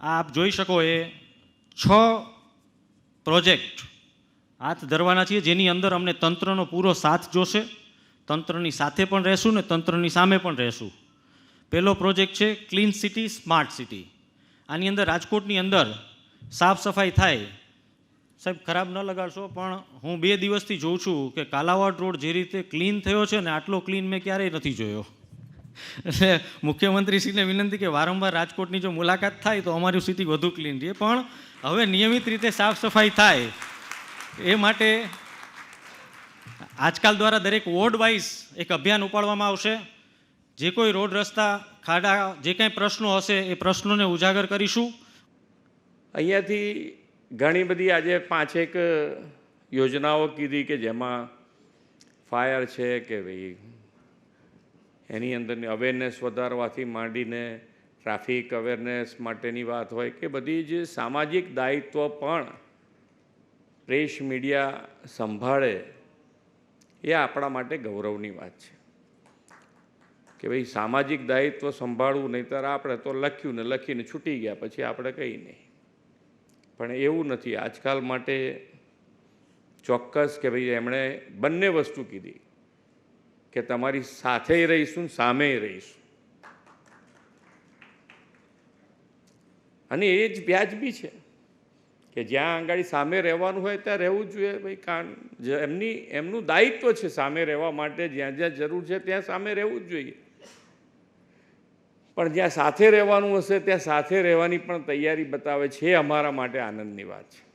આ આપ જોઈ શકો એ છ પ્રોજેક્ટ હાથ ધરવાના છીએ, જેની અંદર અમને તંત્રનો પૂરો સાથ જોશે. તંત્રની સાથે પણ રહેશું ને તંત્રની સામે પણ રહેશું. પહેલો પ્રોજેક્ટ છે ક્લીન સિટી, સ્માર્ટ સિટી. આની અંદર રાજકોટની અંદર સાફ સફાઈ થાય. સાહેબ, ખરાબ ન લગાડશો, પણ હું બે દિવસથી જોઉં છું કે કાલાવાડ રોડ જે રીતે ક્લીન થયો છે ને આટલો ક્લીન મેં ક્યારેય નથી જોયો. એટલે મુખ્યમંત્રીશ્રીને વિનંતી કે વારંવાર રાજકોટની જો મુલાકાત થાય તો અમારી સ્થિતિ વધુ ક્લીન રહે. પણ હવે નિયમિત રીતે સાફ સફાઈ થાય એ માટે આજકાલ દ્વારા દરેક વોર્ડ વાઇઝ એક અભિયાન ઉપાડવામાં આવશે. જે કોઈ રોડ, રસ્તા, ખાડા, જે કાંઈ પ્રશ્નો હશે એ પ્રશ્નોને ઉજાગર કરીશું. અહીંયાથી ઘણી બધી આજે પાંચેક યોજનાઓ કીધી કે જેમાં ફાયર છે કે ભાઈ એની અંદરની અવેરનેસ વધારવાથી માંડીને ટ્રાફિક અવેરનેસ માટેની વાત હોય કે બધી જે સામાજિક દાયિત્વ પણ પ્રેસ મીડિયા સંભાળે એ આપણા માટે ગૌરવની વાત છે. કે ભાઈ સામાજિક દાયિત્વ સંભાળવું નહીંતર આપણે તો લખ્યું ને લખીને છૂટી ગયા, પછી આપણે કંઈ નહીં. પણ એવું નથી. આજકાલ માટે ચોક્કસ કે ભાઈ એમણે બંને વસ્તુ કીધી. કે તમારી સાથે રહીશું, સામે રહીશું. અને એ જ વ્યાજબી છે કે જ્યાં આંગાડી સામે રહેવાનું હોય ત્યાં રહેવું જોઈએ ભાઈ, કારણ એમની, એમનું દાયિત્વ છે સામે રહેવા માટે, જ્યાં જ્યાં જરૂર છે ત્યાં સામે રહેવું જ જોઈએ. પણ જ્યાં સાથે રહેવાનું હશે, ત્યાં સાથે રહેવાની પણ તૈયારી બતાવે છે અમારા માટે આનંદની વાત છે.